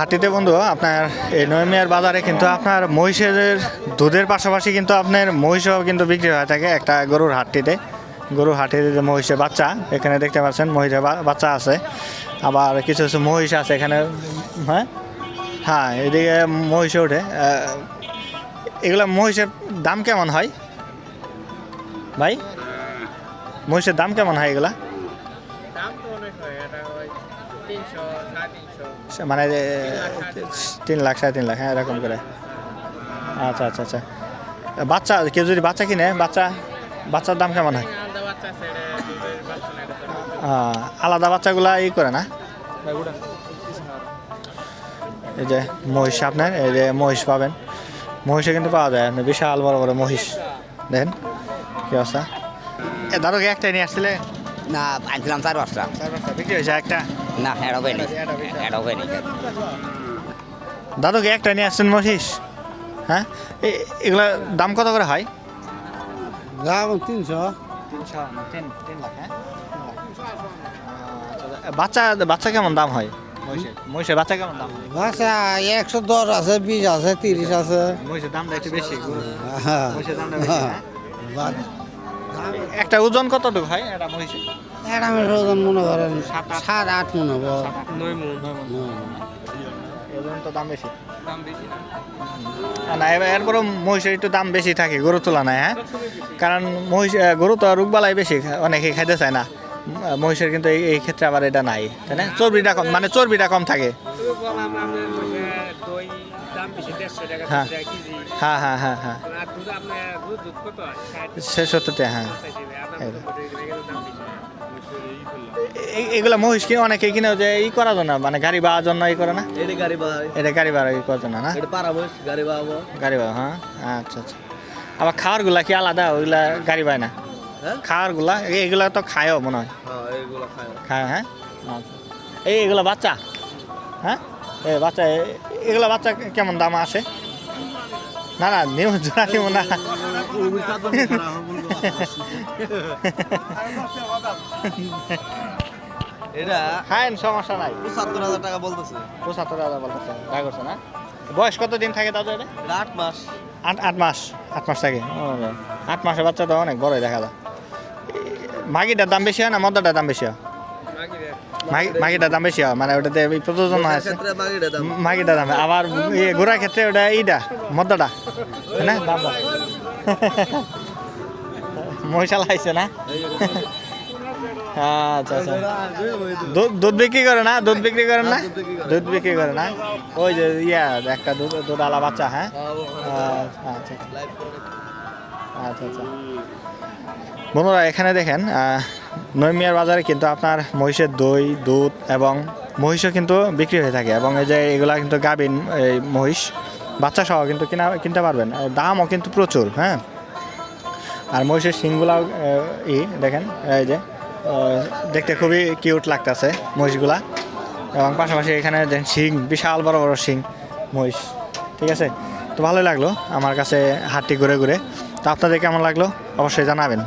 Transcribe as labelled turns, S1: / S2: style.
S1: হাটিতে বন্ধু, আপনার এই নয়মিয়ার বাজারে কিন্তু আপনার মহিষের দুধের পাশাপাশি কিন্তু আপনার মহিষও কিন্তু বিক্রি হয়ে থাকে একটা গরুর হাটটিতে। গরুর হাটিতে যে মহিষের বাচ্চা, এখানে দেখতে পাচ্ছেন মহিষের বাচ্চা আছে। আবার কিছু কিছু মহিষ আছে এখানে হ্যাঁ? হ্যাঁ এদিকে মহিষে ওঠে। এগুলো মহিষের দাম কেমন হয়? ভাই? মহিষের দাম কেমন হয় এগুলা?
S2: তিনশো
S1: মানে তিন লাখ সাড়ে তিন লাখ হ্যাঁ এরকম করে। আচ্ছা আচ্ছা আচ্ছা। বাচ্চা কেউ যদি বাচ্চা কিনে বাচ্চা বাচ্চার দাম কেমন হয়?
S2: আলাদা
S1: বাচ্চাগুলা ই করে না? এই যে মহিষ আপনার এই যে মহিষ পাবেন। মহিষে কিন্তু পাওয়া যায় আপনি বিশাল বড় বড় মহিষ। দেখেন কি অবস্থা? এ দাদুকে একটাই নিয়ে আসছিলে?
S3: না আনছিলাম চার পাঁচটা।
S1: চার পাঁচটা বিক্রি হয়েছে একটা?
S3: না এটাও হয়নি এটাও হয়নি
S1: দাদুকে একটা নিয়ে আসছেন মহিষ? হ্যাঁ? এ- এগুলা দাম কত করে হয়?
S4: দাম তিনশো।
S1: হ্যাঁ? বাচ্চা বাচ্চা কেমন দাম হয়? মহিষের বাচ্চা কেমন দাম? হয়
S4: বাচ্চা একশো দশ আছে বিশ আছে তিরিশ আছে।
S1: মহিষের দামটা একটু বেশি।
S4: হ্যাঁ।
S1: মহিষের দামটা বেশি হ্যাঁ? একটা ওজন কতটুকু হয় এটা মহিষের
S4: এটা আমি ওজন মনে করেন
S1: সাত আট।
S4: মনে হব।
S2: নয় মন
S1: ওজন তো দাম বেশি।
S2: দাম বেশি না
S1: আর না এবার মহিষের একটু দাম বেশি থাকে গরু তুলনায় হ্যাঁ? কারণ মহিষ গরু তো রোগবালাই বেশি অনেকে খাইতে চায় না। মহিষের কিন্তু এই এই ক্ষেত্রে আবার এটা নাই তাই না? চর্বিটা কম মানে চর্বিটা কম থাকে। হ্যাঁ। হ্যাঁ হ্যাঁ হ্যাঁ হ্যাঁ।
S2: হয়।
S1: সে সত্যতে হ্যাঁ
S2: এগুলো
S1: এ- মহিষ কিনে অনেকে কিনে যে ই করার জন্য মানে গাড়ি বাওয়ার জন্য ই করে না?
S4: এটা গাড়ি বাড়াই
S1: এটা গাড়ি বাড়া ই করার জন্য না?
S4: এটা গাড়ি
S1: বাড়া হ্যাঁ? আচ্ছা আচ্ছা। আবার খাওয়ারগুলা কি আলাদা? ওইগুলা গাড়ি বায় না?
S4: হ্যাঁ?
S1: খাওয়ারগুলা এ- এগুলা তো খায়ও মনে হয়।
S4: হ্যাঁ খায়।
S1: খায় হ্যাঁ? আচ্ছা। এই এগুলো বাচ্চা? হ্যাঁ? এই বাচ্চা এ- এগুলো বাচ্চা কেমন দাম আসে? না না নিউ জোড়া নিব না।
S4: এটা
S1: হ্যাঁ সমস্যা নাই।
S4: পঁচাত্তর হাজার টাকা বলতেছে।
S1: পঁচাত্তর হাজার বলতেছে করছে না? বয়স কত দিন থাকে দাদু এটা?
S4: আট মাস।
S1: আট আট মাস আট মাস থাকে। আট মাসের বাচ্চা তো অনেক বড়ই দেখা যায়। মাগিটার দাম বেশি হয় না মদ্দাটার দাম বেশি হয়?
S2: মাগিরে
S1: মাগি- মাগিটার দাম বেশি হয় মানে ওটাতে প্রযোজন আছে। মাগিটা দাম। আবার ঘোড়ার ক্ষেত্রে ওটা এইটা মদ্দাটা। না? দাম মহিষাল আইছে না? আচ্ছা আচ্ছা। দুধ দুধ বিক্রি করে না? দুধ বিক্রি করেন না? দুধ বিক্রি করে না? ওই যে ইয়া একটা দুধ দুধালা বাচ্চা হ্যাঁ? আচ্ছা আচ্ছা। আচ্ছা আচ্ছা। বন্ধুরা এখানে দেখেন আহ, নৈমিয়ার বাজারে কিন্তু আপনার মহিষের দই, দুধ এবং মহিষও কিন্তু বিক্রি হয়ে থাকে এবং এই যে এগুলা কিন্তু গাবিন, এই মহিষ, বাচ্চা সহ কিন্তু কিনা, কিনতে পারবেন। দামও কিন্তু প্রচুর হ্যাঁ? আর মহিষের শিংগুলাও ই, দেখেন, এই যে দেখতে খুবই কিউট লাগতেছে মহিষগুলা। এবং পাশাপাশি এখানে শিং, বিশাল বড় বড় শিং, মহিষ, ঠিক আছে? তো ভালোই লাগল আমার কাছে হাটটি ঘুরে ঘুরে। তো আপনাদের কেমন লাগল? অবশ্যই জানাবেন।